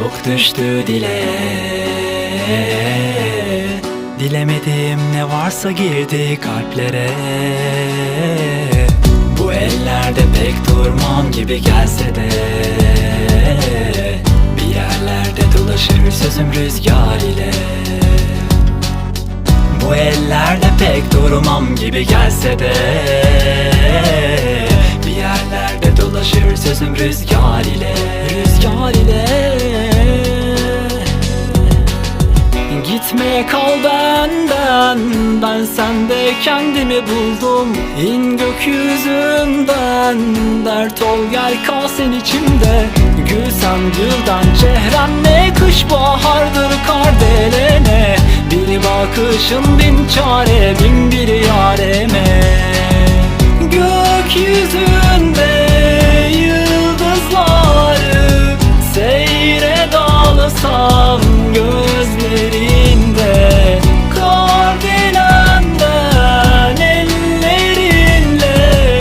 Çok düştü dile. Dilemedim ne varsa girdi kalplere. Bu ellerde pek durmam gibi gelse de. Bir yerlerde dolaşır sözüm rüzgar ile. Bu ellerde pek durmam gibi gelse de. Bir yerlerde dolaşır sözüm rüzgar ile Gitmeye kal benden Ben sende kendimi buldum. İn gökyüzünden Dert ol gel kal sen içimde. Gül sancıldan çehrenle kış bahardır kar delene Bir bakışın bin çare bin bir yareme. Gökyüzü